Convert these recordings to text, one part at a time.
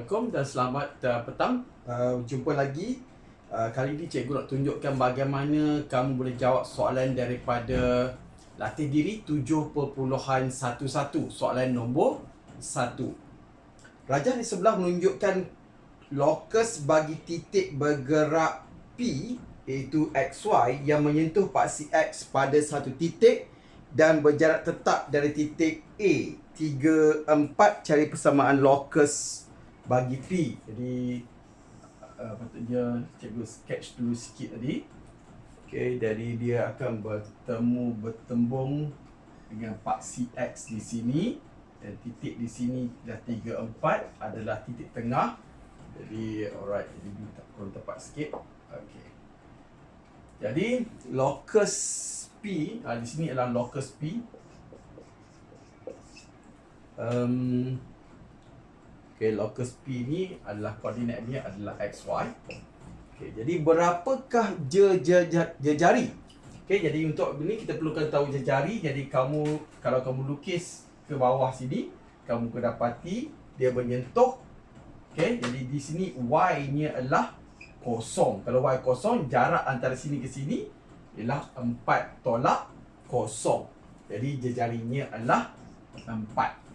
Assalamualaikum dan selamat uh, petang. Uh, jumpa lagi. Uh, kali ini cikgu nak tunjukkan bagaimana kamu boleh jawab soalan daripada latih diri 7.11 soalan nombor 1. Rajah di sebelah menunjukkan lokus bagi titik bergerak P iaitu XY yang menyentuh paksi X pada satu titik dan berjarak tetap dari titik A. 3, 4 cari persamaan lokus bagi P. Jadi uh, patutnya cikgu sketch dulu sikit tadi. Okay, jadi dia akan bertemu bertembung dengan paksi X di sini dan titik di sini dah 3, 4 adalah titik tengah. Jadi alright, jadi kita kurang tepat sikit. Okay. Jadi locus P uh, di sini adalah locus P. Um, okay, locus P ni adalah koordinat dia adalah XY. Okay, jadi berapakah je, je, je, jejari? Okay, jadi untuk ini kita perlukan tahu jejari. Jadi kamu kalau kamu lukis ke bawah sini, kamu kedapati dia menyentuh. Okay, jadi di sini Y-nya adalah kosong. Kalau Y kosong, jarak antara sini ke sini ialah 4 tolak kosong. Jadi jejarinya adalah 4.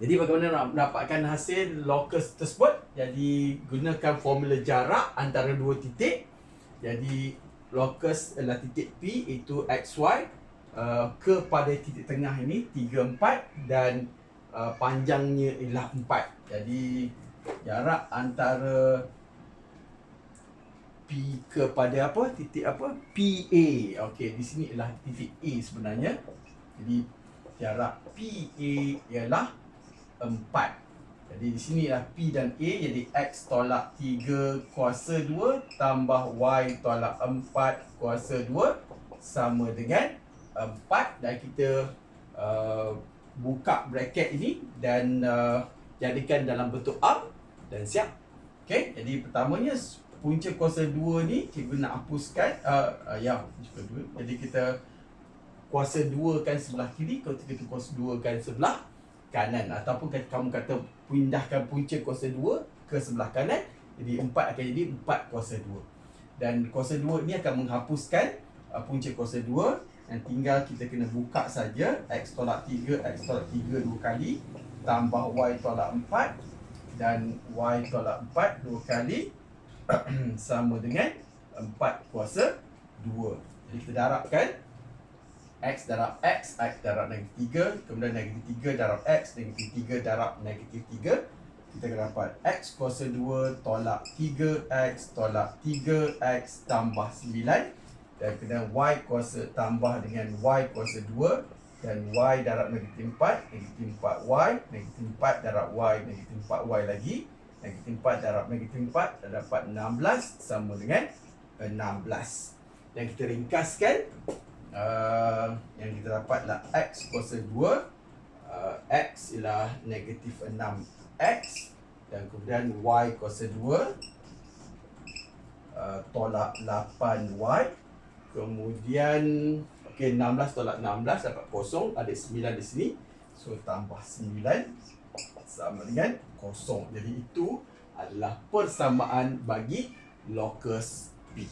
Jadi bagaimana nak mendapatkan hasil locus tersebut? Jadi gunakan formula jarak antara dua titik. Jadi locus adalah titik P itu XY uh, kepada titik tengah ini 3 4 dan uh, panjangnya ialah 4. Jadi jarak antara P kepada apa? Titik apa? PA. Okey, di sini ialah titik A sebenarnya. Jadi jarak PA ialah 4. Jadi di sini ialah P dan A jadi X tolak 3 kuasa 2 tambah Y tolak 4 kuasa 2 sama dengan 4 dan kita uh, buka bracket ini dan uh, jadikan dalam bentuk R dan siap. Okey, jadi pertamanya punca kuasa 2 ni cikgu nak hapuskan uh, uh, ya kuasa 2 jadi kita kuasa 2 kan sebelah kiri kalau kita kuasa 2 kan sebelah kanan ataupun kamu kata pindahkan punca kuasa 2 ke sebelah kanan jadi 4 akan jadi 4 kuasa 2 dan kuasa 2 ni akan menghapuskan uh, punca kuasa 2 dan tinggal kita kena buka saja x tolak 3 x tolak 3 dua kali tambah y tolak 4 dan y tolak 4 dua kali sama dengan 4 kuasa 2. Jadi kita darabkan X darab X, X darab negatif 3 Kemudian negatif 3 darab X, negatif 3 darab negatif 3 Kita akan dapat X kuasa 2 tolak 3X tolak 3X tambah 9 Dan kemudian Y kuasa tambah dengan Y kuasa 2 Dan Y darab negatif 4, negatif 4Y Negatif 4 darab Y, negatif 4Y lagi. Negatif 4 darab negatif 4 dah dapat 16 sama dengan 16. Yang kita ringkaskan uh, yang kita dapat adalah x kuasa 2 uh, x ialah negatif 6x dan kemudian y kuasa 2 uh, tolak 8y kemudian okey 16 tolak 16 dapat kosong. Ada 9 di sini. So tambah 9 sama dengan kosong. Jadi itu adalah persamaan bagi locus P.